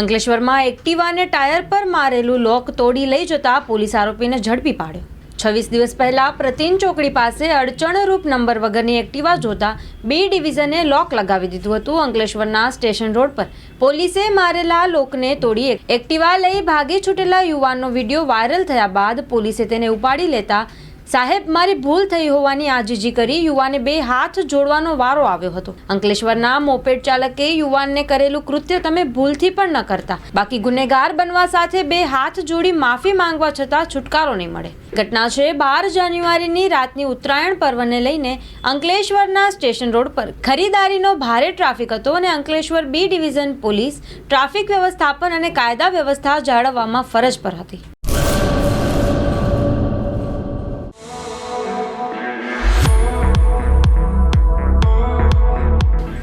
અંકલેશ્વરમાં એક્ટિવાને ટાયર પર મારેલું લોક તોડી લઈ જતા પોલીસ આરોપીને ઝડપી પાડ્યો. છવ્વીસ દિવસ પહેલા પ્રતિન ચોકડી પાસે અડચણરૂપ નંબર વગરની એક્ટિવા જોતા બી ડિવિઝને લોક લગાવી દીધું હતું અંકલેશ્વરના સ્ટેશન રોડ પર. પોલીસે મારેલા લોકને તોડી એક્ટિવા લઈ ભાગી છૂટેલા યુવાનનો વીડિયો વાયરલ થયા બાદ પોલીસે તેને ઉપાડી લેતા સાહેબ, મારી ભૂલ થઈ હોવાની આજીજી કરી યુવાને બે હાથ જોડવાનો વારો આવ્યો હતો. અંકલેશ્વરના મોપેડ ચાલકે યુવાનને કરેલું કૃત્ય તમે ભૂલથી પણ ન કરતા. બાકી ગુનેગાર બનવા સાથે બે હાથ જોડી માફી માંગવા છતાં છુટકારો નહીં મળે. ઘટના છે બાર જાન્યુઆરીની રાતની ઉત્તરાયણ પર્વને લઈને અંકલેશ્વરના સ્ટેશન રોડ પર. ખરીદારીનો ભારે ટ્રાફિક હતો અને Ankleshwar B division police traffic વ્યવસ્થાપન અને કાયદા વ્યવસ્થા જાળવવામાં ફરજ પર હતી.